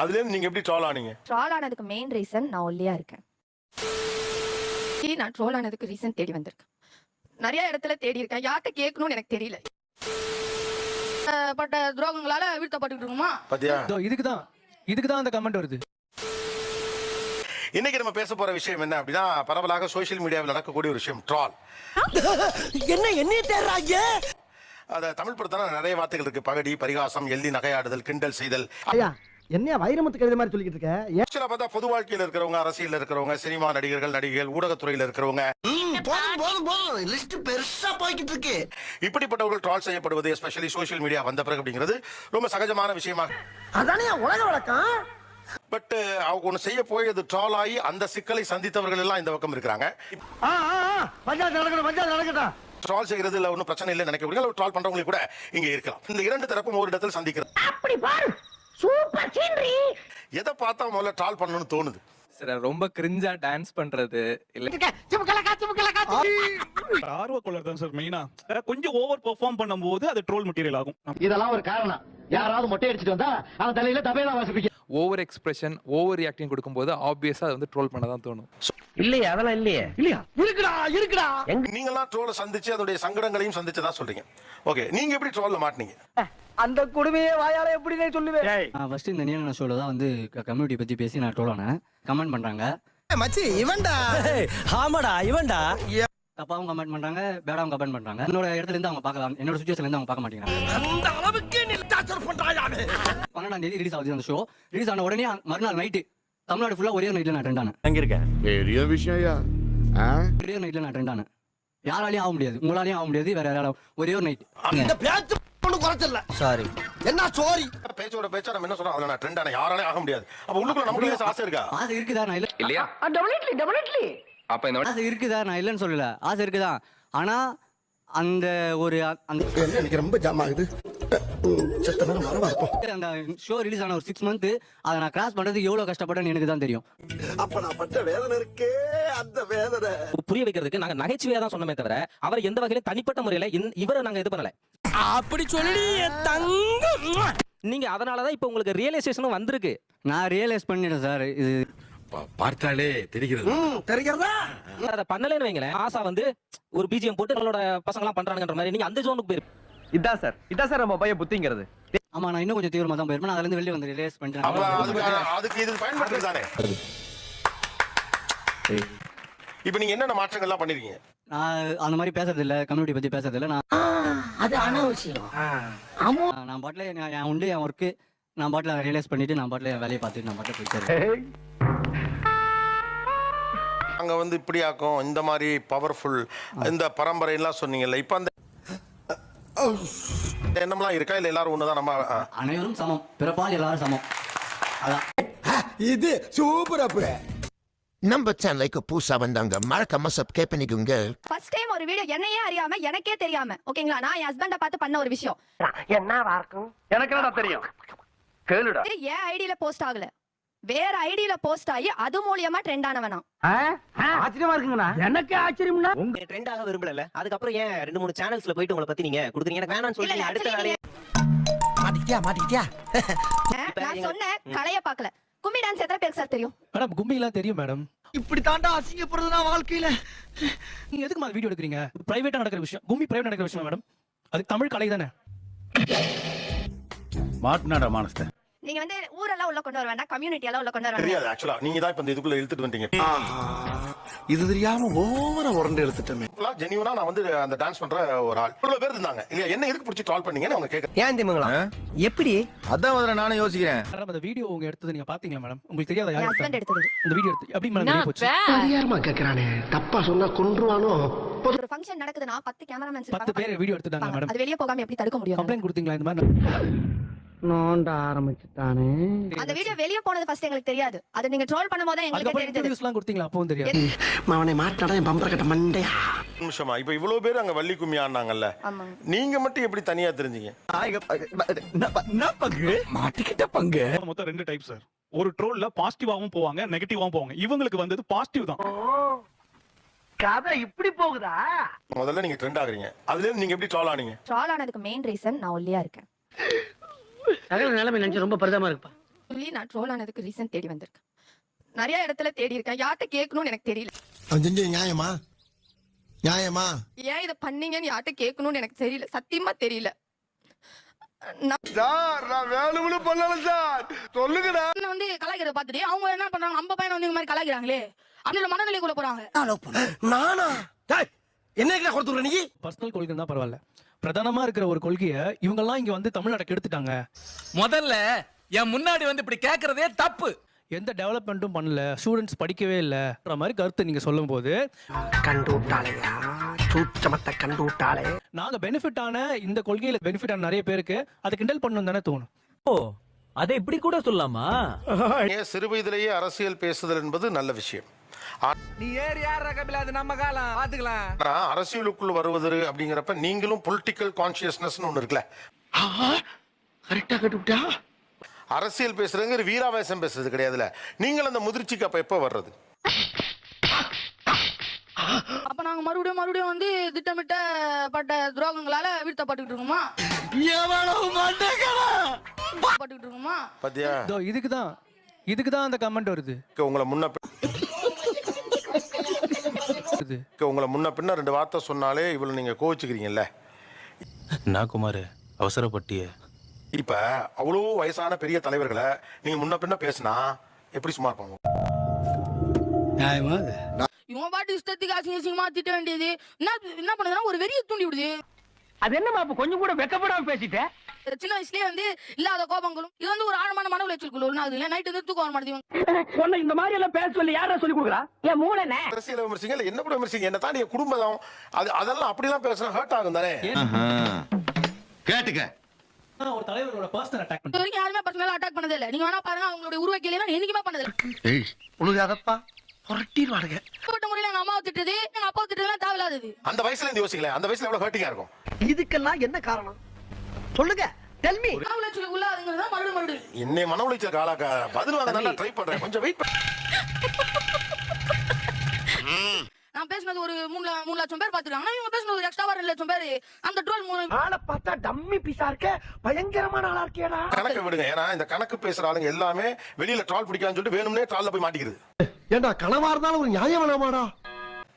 அதுல இருந்து நீங்க எப்படி ட்ரால் ஆனீங்க? ட்ரால் ஆனதுக்கு மெயின் ரீசன் நான் ஒல்லியா இருக்கேன். சரி, நான் ட்ரோல் ஆனதுக்கு ரீசன் தேடி வந்திருக்கேன். நிறைய இடத்துல தேடி இருக்கேன். யார்கிட்ட கேட்கணும்னு எனக்கு தெரியல. பட்ட துரோகங்களால வீழ்த்தப்பட்டு இருக்குமா? பாத்தியா? இதுக்கு தான் இதுக்கு தான் அந்த கமெண்ட் வருது. இன்னைக்கு நம்ம பேச போற விஷயம் என்ன அப்படின்னா பரவலாக சோஷியல் மீடியாவில் நடக்கக்கூடிய ஒரு விஷயம் ட்ரால் என்ன என்னைய தேடுறாங்க? அத தமிழ் படத்தான நிறைய வார்த்தைகள் இருக்கு. பகடி பரிகாசம் எள்ளி நகையாடுதல் கிண்டல் செய்தல். ஐயா என்னைய வைரமுத்து கழுத மாதிரி சொல்லிக்கிட்டு இருக்க? ஆக்சுவலா பார்த்தா பொது வாழ்க்கையில இருக்கிறவங்க அரசியல் இருக்கிறவங்க சினிமா நடிகர்கள் நடிகைகள் ஊடகத்துறையில இருக்கிறவங்க. போதும் போதும் போதும். லிஸ்ட் பெருசா போய்கிட்டு இருக்கு. இப்படிப்பட்டவர்கள் ட்ரால் செய்யப்படுவது எஸ்பெஷலி சோஷியல் மீடியா வந்த பிறகு அப்படிங்கிறது ரொம்ப சகஜமான விஷயமாக அதானே உலக வழக்கம்? பட் அவங்க ஒன்று செய்ய போய் அது ட்ரால் ஆகி அந்த சிக்கலை சந்தித்தவர்கள் எல்லாம் இந்த பக்கம் இருக்கிறாங்க. ட்ரால் செய்யறது இல்ல ஒன்றும் பிரச்சனை இல்லை நினைக்கிறவங்க ட்ரால் பண்றவங்களுக்கு கூட இங்க இருக்கலாம். இந்த இரண்டு தரப்பும் ஒரு இடத்தில் சந்திக்கிறது. அப்படி பாரு. சூப்பர் சீனரி எதை பார்த்தா முதல்ல ட்ரால் பண்ணணும்னு தோணுது? சார் ரொம்ப கிரிஞ்சா டான்ஸ் பண்றது. இல்ல. சிமுக்கலக்கா சிமுக்கலக்கா ஆர்வ கொள்ளர் தான் சார் மெயினா கொஞ்சம் ஓவர் பெர்ஃபார்ம் பண்ணும்போது அது ட்ரோல் மெட்டீரியல் ஆகும். இதெல்லாம் ஒரு காரணம். யாராவது மொட்டை அடிச்சிட்டு வந்தா அவன் தலையில தபையில வாசிப்பீங்க ஓவர் எக்ஸ்பிரஷன் ஓவர் ரியாக்டிங் கொடுக்கும்போது ஆப்வியஸா அது வந்து ட்ரோல் பண்ண தான் தோணும் இல்லையே அதெல்லாம் இல்லையே. இல்லையா? இருக்குடா இருக்குடா. நீங்களாம் ட்ரோலை சந்திச்சு அதோடைய சங்கடங்களையும் சந்திச்சதா சொல்றீங்க. ஓகே நீங்க எப்படி ட்ரோல்ல மாட்டீங்க அந்த கொடுமையே வாயால எப்படி சொல்லுவேன்? நான் ஃபர்ஸ்ட் இந்த நீலன ஷோல தான் வந்து கம்யூனிட்டி பத்தி பேசி நான் ட்ரோல் ஆனேன். கமெண்ட் பண்றாங்க. மச்சி இவன்டா. ஆமாடா இவன்டா. தப்பாவும் கமெண்ட் பண்றாங்க பேடாவும் கமெண்ட் பண்றாங்க. என்னோட இடத்துல இருந்து அவங்க பார்க்கலாம் என்னோட சுச்சுவேஷன்ல இருந்து அவங்க பார்க்க மாட்டேங்கிறாங்க. அந்த அளவுக்கு நீ டார்ச்சர் பண்றாயானு? பன்னெண்டாம் தேதி ரிலீஸ் ஆகுது அந்த ஷோ ரிலீஸ் ஆன உடனே மறுநாள் நைட்டு தமிழ்நாடு ஃபுல்லா ஒரே நைட்ல நான் ட்ரெண்ட் ஆனேன். பெரிய விஷயம் ஒரே நைட்ல நான் ட்ரெண்ட் ஆனேன். யாராலையும் ஆக முடியாது. உங்களாலையும் ஆக முடியாது. வேற யாராலும் ஒரே ஒரு நைட் இந்த பேச்சு ஒண்ணு குறைச்சல சாரி என்ன சோரி பேச்சோட பேச்சா நம்ம என்ன சொல்றோம் அதுல நான் ட்ரெண்ட் ஆன யாராலே ஆக முடியாது. அப்ப உள்ளுக்குள்ள நமக்கு ஆசை இருக்கா? ஆசை இருக்குதா? நான் இல்ல. இல்லையா? டெபினெட்லி டெபினெட்லி அப்ப இந்த ஆசை இருக்குதா? நான் இல்லைன்னு சொல்லல. ஆசை இருக்குதா? ஆனா அந்த ஒரு அந்த எனக்கு ரொம்ப ஜாம் ஆகுது? செத்த நேரம் மரமா இருப்போம் அந்த ஷோ ரிலீஸ் ஆன ஒரு சிக்ஸ் மந்த் அதை நான் கிராஸ் பண்றது எவ்வளவு கஷ்டப்பட்டேன்னு எனக்கு தான் தெரியும். அப்ப நான் பட்ட வேதனை இருக்கே அந்த வேதனை. புரிய வைக்கிறதுக்கு நாங்க நகைச்சுவையா தான் சொன்னமே தவிர அவர் எந்த வகையிலும் தனிப்பட்ட முறையில இவரை நாங்க இது பண்ணல. அப்படி சொல்லி தங்கம்! நீங்க அதனாலதான் இப்ப உங்களுக்கு ரியலைசேஷனும் வந்திருக்கு. நான் ரியலைஸ் பண்ணிட்டேன் சார் இது பார்த்தாலே தெரிகிறது. தெரிகிறதா? அதை பண்ணலன்னு வைங்களேன். ஆசா வந்து ஒரு பிஜிஎம் போட்டு நம்மளோட பசங்க எல்லாம் பண்றாங்கன்ற மாதிரி நீங்க அந்த ஜோனுக்கு போயிரு இதான் சார். இதான் சார் நம்ம பையன் புத்திங்கிறது. ஆமா நான் இன்னும் கொஞ்சம் தீவிரமா தான் போயிருப்பேன். நான் அதுல இருந்து வெளியே வந்து ரியலைஸ் அப்ப அதுக்கு பண்ணிட்டேன் அதுக்கு இது பயன்படுறது தானே? இப்ப நீங்க என்னென்ன மாற்றங்கள்லாம் பண்ணிருக்கீங்க? நான் அந்த மாதிரி பேசுறது இல்ல கம்யூனிட்டி பத்தி பேசுறது இல்ல நான் அது அனாவசியம். நான் பாட்டில நான் என் உண்டு என் ஒர்க்கு நான் பாட்டில ரியலைஸ் பண்ணிட்டு நான் பாட்டில என் வேலையை பார்த்துட்டு நான் பாட்டில போயிட்டு அங்க வந்து இப்படி ஆக்கும் இந்த மாதிரி பவர்ஃபுல் இந்த பரம்பரை எல்லாம் சொன்னீங்கல்ல இப்ப அந்த எண்ணம்லாம் இருக்கா? இல்ல எல்லாரும் ஒண்ணுதான்? நம்ம. அனைவரும் சமம். பிறப்பால் எல்லாரும் சமம். இது சூப்பர் அப்பு. நம்ம சேனலுக்கு புதுசா வந்தாங்க மறக்காம சப்ஸ்கிரைப் பண்ணிக்கோங்க. ஃபர்ஸ்ட் டைம் ஒரு வீடியோ என்னையே அறியாம எனக்கே தெரியாம. ஓகேங்களா நான் என் ஹஸ்பண்ட பார்த்து பண்ண ஒரு விஷயம். என்னவா இருக்கும்? எனக்கு என்னடா தெரியும்? கேளுடா. என் ஐடியில போஸ்ட் ஆகல. வேற ஐடியில போஸ்ட் ஆகி அது மூலியமா ட்ரெண்ட் ஆனவனா? ஆச்சரியமா இருக்குங்கண்ணா. எனக்கு ஆச்சரியம்னா உங்க ட்ரெண்ட் ஆக விரும்பல அதுக்கப்புறம் ஏன் ரெண்டு மூணு சேனல்ஸ்ல போயிட்டு உங்களை பத்தி நீங்க கொடுக்குறீங்க? எனக்கு வேணாம்னு சொல்லி அடுத்த வேலையை மாட்டிக்கிட்டியா? மாட்டிக்கிட்டியா? நான் சொன்னேன் கலைய பார்க்கல. கும்மி டான்ஸ் எத்தனை பேருக்கு சார் தெரியும்? மேடம் கும்பிலாம் தெரியும் மேடம். இப்படி தாண்டா அசிங்கப்படுறது நான் வாழ்க்கையில. நீங்க எதுக்கு மாதிரி வீடியோ எடுக்கிறீங்க? பிரைவேட்டா நடக்கிற விஷயம். கும்பி பிரைவேட் நடக்கிற விஷயம் மேடம்? அது தமிழ் கலை தானே? மாட்டினாடா மானஸ்த நீங்க வந்து ஊரெல்லாம் உள்ள கொண்டு வர வேண்டாம் கம்யூனிட்டி எல்லாம் உள்ள கொண்டு வர வேண்டாம். தெரியாது ஆக்சுவலா நீங்க தான் இப்ப இந்த இதுக்குள்ள இழுத்துட்டு வந்தீங்க. இது தெரியாம ஓவர உரண்டு எடுத்துட்டமே ஜெனியூனா நான் வந்து அந்த டான்ஸ் பண்ற ஒரு ஆள். இவ்வளவு பேர் இருந்தாங்க. இல்லையா என்ன எதுக்கு பிடிச்சி ட்ரால் பண்ணீங்கன்னு அவங்க கேட்க ஏன் திமுங்களா எப்படி? அதான் முதல்ல நானும் யோசிக்கிறேன். மேடம் அந்த வீடியோ உங்க எடுத்தது நீங்க பாத்தீங்களா மேடம் உங்களுக்கு தெரியாத யார் ஹஸ்பண்ட்? எடுத்தது? இந்த வீடியோ எடுத்து எப்படி மேடம் வெளிய போச்சு? யாருமா கேக்குறானே. தப்பா சொன்னா கொன்றுவானோ? ஒரு ஃபங்க்ஷன் நடக்குதுன்னா பத்து கேமராமேன்ஸ் பத்து பேர் வீடியோ எடுத்துட்டாங்க மேடம் அது வெளிய போகாம எப்படி தடுக்க முடியும்? கம்ப்ளைண்ட் கொடுத்தீங்களா இந்த மாதிரி? நோண்ட ஆரம்பிச்சுட்டானே. அந்த வீடியோ வெளிய போனது ஃபர்ஸ்ட் எங்களுக்கு தெரியாது. அது நீங்க ட்ரோல் பண்ணும்போது எங்களுக்கு தெரிஞ்சது. எல்லாம் கொடுத்தீங்களா? அப்பவும் தெரியாது. அவனை மாட்டாடா என் பம்பர கட்ட மண்டையா? நிமிஷமா இப்ப இவ்வளவு பேர் அங்க வள்ளி கும்மி ஆடினாங்கல்ல ஆமாங்க. நீங்க மட்டும் எப்படி தனியா தெரிஞ்சீங்க? மாட்டிக்கிட்ட பங்கு. மொத்தம் ரெண்டு டைப் சார் ஒரு ட்ரோல்ல பாசிட்டிவாவும் போவாங்க நெகட்டிவாவும் போவாங்க. இவங்களுக்கு வந்தது பாசிட்டிவ் தான். கதை இப்படி போகுதா? முதல்ல நீங்க ட்ரெண்ட் ஆகுறீங்க. அதுல இருந்து நீங்க எப்படி ட்ரால் ஆனீங்க? ட்ரால் ஆனதுக்கு மெயின் ரீசன் நான் ஒல்லியா இருக்கேன். சகல நிலைமை நினைச்சு ரொம்ப பரிதமா இருக்குப்பா. சொல்லி நான் ட்ரோல் ஆனதுக்கு ரீசன் தேடி வந்திருக்கேன். நிறைய இடத்துல தேடி இருக்கேன். யார்கிட்ட கேட்கணும்னு எனக்கு தெரியல. அவன் நியாயமா? நியாயமா? ஏன் இதை பண்ணீங்கன்னு யார்கிட்ட கேட்கணும்னு எனக்கு தெரியல. சத்தியமா தெரியல. நான் சார் நான் வேணும்னு பண்ணல சார். சொல்லுங்கடா. என்ன வந்து கலாய்க்கிறத பார்த்துட்டு அவங்க என்ன பண்றாங்க? நம்ம பையனை வந்து இந்த மாதிரி கலாய்க்கிறாங்களே. அப்படின்ற மனநிலைக்குள்ள போறாங்க. நானா? என்ன கொடுத்துற நீ? பர்சனல் கொள்கை தான் பரவாயில்ல. பிரதானமா இருக்கிற ஒரு கொள்கையை இவங்கெல்லாம் இங்க வந்து தமிழ்நாட்டை கெடுத்துட்டாங்க முதல்ல என் முன்னாடி வந்து இப்படி கேக்குறதே தப்பு. எந்த டெவலப்மெண்ட்டும் பண்ணல ஸ்டூடெண்ட்ஸ் படிக்கவே இல்லைன்ற மாதிரி கருத்து நீங்க சொல்லும்போது கண்டு விட்டாளையா சூச்சமத்தை கண்டு விட்டாளே நாங்க பெனிஃபிட் ஆன இந்த கொள்கையில பெனிஃபிட் ஆன நிறைய பேருக்கு அதை கிண்டல் பண்ணணும் தானே தோணும். ஓ அதை இப்படி கூட சொல்லலாமா? சிறு வயதிலேயே அரசியல் பேசுதல் என்பது நல்ல விஷயம். நீ ஏறி யார் கபில அது நம்ம காலம். பாத்துக்கலாம். அரசியலுக்குள் வருவது அப்படிங்கிறப்ப நீங்களும் பொலிட்டிக்கல் கான்சியஸ்னஸ் ஒண்ணு இருக்குல்ல. கரெக்டா கட்டுவிட்டா? அரசியல் பேசுறதுங்கிற வீராவேசம் பேசுறது கிடையாதுல நீங்கள் அந்த முதிர்ச்சிக்கு அப்ப எப்ப வர்றது? அப்ப நாங்க மறுபடியும் மறுபடியும் வந்து திட்டமிட்ட பட்ட துரோகங்களால வீழ்த்தப்பட்டுக்கிட்டு இருக்கோமா? பட்டுக்கிட்டு இருக்கோமா? பாத்தியா? இதோ இதுக்கு தான் இதுக்கு தான் அந்த கமெண்ட் வருது. உங்களை முன்ன உங்களை முன்ன பின்ன ரெண்டு வார்த்தை சொன்னாலே இவ்வளவு நீங்க கோவிச்சுக்கிறீங்கல்ல. நான் குமார் அவசரப்பட்டிய. இப்ப அவ்வளோ வயசான பெரிய தலைவர்களை நீங்க முன்ன பின்ன பேசினா எப்படி சும்மா இருப்பாங்க? நியாயமா இவன் பாட்டு இஷ்டத்துக்கு அசிங்க அசிங்கமா திட்ட வேண்டியது. என்ன என்ன பண்ணுதுன்னா ஒரு வெறியை தூண்டி விடுது. அது என்னமா அப்ப கொஞ்சம் கூட வெக்கப்படாம பேசிட்ட? சின்ன வயசுலயே வந்து இல்லாத கோபங்களும் இது வந்து ஒரு ஆழமான மன உளைச்சலுக்குள்ள ஒண்ணு ஆகுது இல்ல. நைட்டு வந்து தூக்கம் வர மாட்டேங்குது உன்னை இந்த மாதிரி எல்லாம் பேச சொல்லி யாரா சொல்லி கொடுக்குறா? என் மூளை அரசியல் விமர்சிங்க இல்ல என்ன கூட விமர்சிங்க? என்ன தாண்டி என் குடும்பம் அது அதெல்லாம் அப்படிலாம் பேசினா ஹர்ட் ஆகும் தானே? கேட்டுக்க. ஒரு தலைவரோட பர்சனல் அட்டாக் யாருமே பர்சனலா அட்டாக் பண்ணதே இல்ல நீங்க வேணா பாருங்க அவங்களுடைய உருவாக்கியெல்லாம் என்னைக்குமே பண்ணது இல்ல உழுகாதப்பா. புரட்டிடுவானுங்க. தனிப்பட்ட முறையில எங்க அம்மாவை திட்டுது எங்க அப்பாவை திட்டுறதுலாம் தேவையில்லாதது. அந்த வயசுல இருந்து யோசிக்கல. அந்த வயசுல எவ்வளவு ஹர்ட்டிங்கா இருக்கும்? இதுக்கெல்லாம் என்ன காரணம்? சொல்லுங்க. டெல்மி மன உளைச்சலுக்குள்ள அதுங்கிறது தான் மறுபடியும் மறுபடியும். என்னை மன உளைச்சல் காலாக்க பதில் வாங்க நல்லா ட்ரை பண்றேன். கொஞ்சம் வெயிட் நான் பேசினது ஒரு மூணு ல- மூணு லட்சம் பேர் பாத்துருக்காங்க ஆனா இவங்க பேசினது ஒரு எக்ஸ்ட்ரா ரெண்டு லட்சம் பேர். அந்த ட்ரோல் மூணு ஆளை பார்த்தா டம்மி பீஸா இருக்க. பயங்கரமான ஆளா இருக்கேடா. கணக்கு விடுங்க. ஏன்னா இந்த கணக்கு பேசுற ஆளுங்க எல்லாமே வெளியில ட்ரால் பிடிக்கான்னு சொல்லிட்டு வேணும்னே ட்ரால்ல போய் மாட்டிக்கிறது ஏண்டா கனவா இருந்தாலும் ஒரு நியாயம் வேணாமாடா?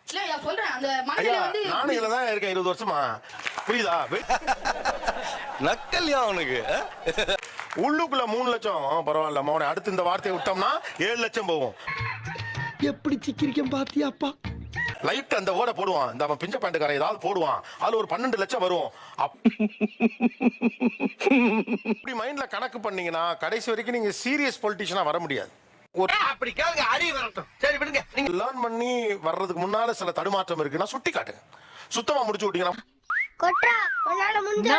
இல்ல நான் சொல்றேன். அந்த ஐயா மனநிலை வந்து நானும் இதுல தான் இருக்கேன் இருபது வருஷமா. புரியுதா? வெ- நக்கல்யா அவனுக்கு உள்ளுக்குள்ள மூணு லட்சம். பரவாயில்ல மௌன அடுத்து இந்த வார்த்தையை விட்டோம்னா ஏழு லட்சம் போகும். எப்படி சிக்கிரிக்கம் பாத்தியாப்பா லைட் அந்த ஓட போடுவான். இந்த அவன் பிஞ்ச பேண்ட்டுக்காரன் ஏதாவது போடுவான். அதுல ஒரு பன்னெண்டு லட்சம் வரும். இப்படி மைண்ட்ல கணக்கு பண்ணீங்கன்னா கடைசி வரைக்கும் நீங்க சீரியஸ் பொலிட்டிஷனா வர முடியாது. அப்படி கேளுங்க அடி வரட்டும். சரி விடுங்க. நீங்க லேர்ன் பண்ணி வர்றதுக்கு முன்னால சில தடுமாற்றம் இருக்குன்னா சுட்டி காட்டுங்க சுத்தமா முடிச்சு விட்டீங்கன்னா கொட்ரா உன்னால முடிஞ்ச